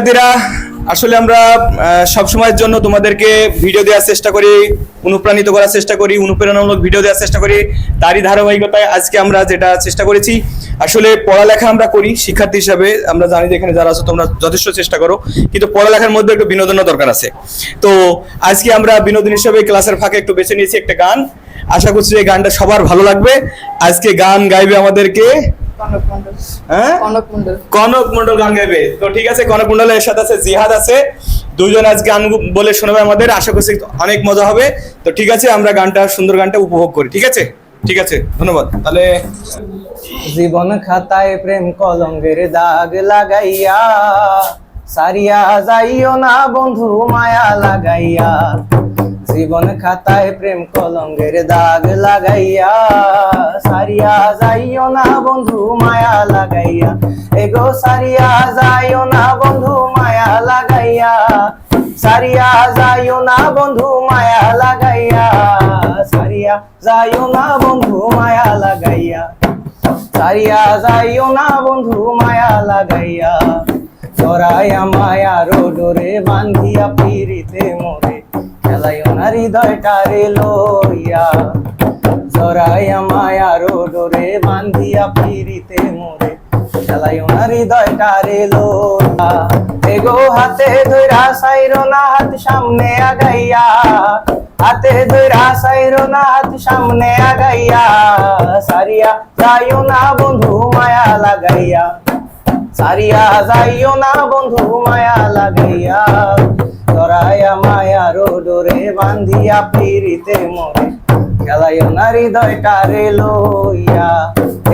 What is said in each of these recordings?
শিক্ষার্থীরা, আসলে আমরা সব সময়ের জন্য তোমাদেরকে ভিডিও দেওয়ার চেষ্টা করি, অনুপ্রাণিত করার চেষ্টা করি, অনুপ্রেরণামূলক ভিডিও দেওয়ার চেষ্টা করি। তারই ধারাবাহিকতায় আজকে আমরা যেটা চেষ্টা করেছি, আসলে পড়ালেখা আমরা করি শিক্ষার্থী হিসাবে। আমরা জানি যে এখানে যারা আছো, তোমরা যথেষ্ট চেষ্টা করো। কিন্তু পড়ালেখার মধ্যে একটু বিনোদনের দরকার আছে। তো আজকে আমরা বিনোদন হিসাবে ক্লাসের ফাঁকে একটু বেছে নিয়েছি একটা গান। আশা করছি এই গানটা সবার ভালো লাগবে। আজকে গান গাইবে আমাদেরকে হ্যাঁ? কনক মন্ডল গান গাইবে তো ঠিক আছে কনক মন্ডলের সাথে আছে জিহাদ আছে। দুজন আজ গান বলে শোনাবে আমাদের আশা করছি অনেক মজা হবে। তো ঠিক আছে আমরা গানটা সুন্দর গানটা উপভোগ করি ঠিক আছে? ঠিক আছে ধন্যবাদ। তাহলে জীবন খাতায় প্রেম কলঙ্গের দাগ লাগাইয়া সারিয়া যাইও না বন্ধু মায়া লাগাইয়া। জীবন খাতায় প্রেম কলঙ্গের দাগ লাগাইয়া, সারিয়া যাইও না বন্ধু, মায়া লাগাইয়া। এগো, সারিয়া যাইও না বন্ধু, মায়া লাগাইয়া। সারিয়া যাইও না বন্ধু, মায়া লাগাইয়া। সারিয়া যাইও না বন্ধু, মায়া লাগাইয়া। সারিয়া যাইও না বন্ধু, মায়া লাগাইয়া। জরায়া মায়া রোডরে বান্ধিয়া পিরিতে মোরে খেলাইও না হৃদয়টারে লইয়া। জরায়া মায়া রোডরে বান্ধিয়া পিরিতে মোরে। খেলাইও না হৃদয়টারে লইয়া। এগো হাতে ধইরা সাইরো না হাত সামনে আগাইয়া। হাতে ধইরা সাইরো না হাত সামনে আগাইয়া। সারিয়া বন্ধু, মায়া লাগাইয়া। সারিয়া যাইও না বন্ধু, মায়া লাগাইয়া। ধরাইয়া মায়া রোডরে বান্ধিয়া পিরিতে মোরে খেলাইও না হৃদয়টারে লইয়া।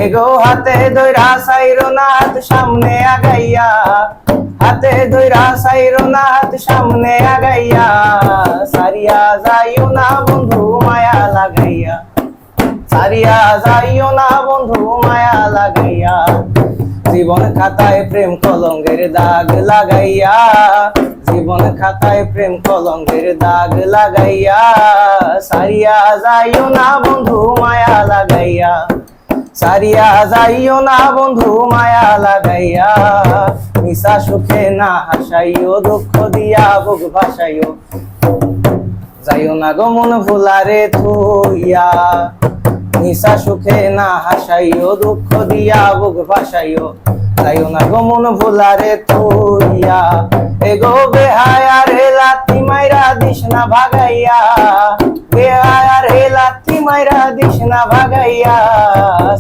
এগো হাতে ধইরা সাইরো না সামনে আগাইয়া। হাতে ধইরা সাইরো না সামনে আগাইয়া। সারিয়া যাইও না বন্ধু, মায়া লাগাইয়া। সারিয়া যাইও না বন্ধু, মায়া লাগাইয়া। জীবন খাতায় প্রেম কলঙ্গের দাগ লাগাইয়া। জীবন খাতায় প্রেম কলঙ্গের দাগ লাগাইয়া, সারিয়া যাইও না বন্ধু, মায়া লাগাইয়া। সারিয়া যাইও না বন্ধু, মায়া লাগাইয়া। মিশা সুখে না হাসাইও, দুঃখ দিয়া বুক ভাসাইও। যাইও না গো মন ভুলারে থুইয়া। নিশা সুখে না হাসাইও, দুঃখ দিয়া বুক ভাসাইও। যাইও না গো মন ভুলারে থুইয়া। এগো বেহায়া রে লাতি মাইরা দিস না ভাগাইয়া। বেহায়া রে লাতি মাইরা দিস না ভাগাইয়া।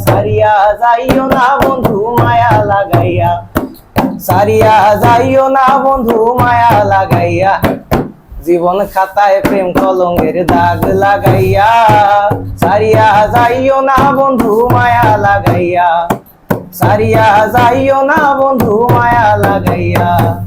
সারিয়া যাইও না বন্ধু, মায়া লাগাইয়া। সারিয়া যাইও না বন্ধু, মায়া লাগাইয়া। জীবন খাতায় প্রেম কলঙ্গের দাগ লাগাইয়া। সারিয়া যাইও না বন্ধু, মায়া লাগাইয়া। সারিয়া যাইও না বন্ধু, মায়া লাগাইয়া।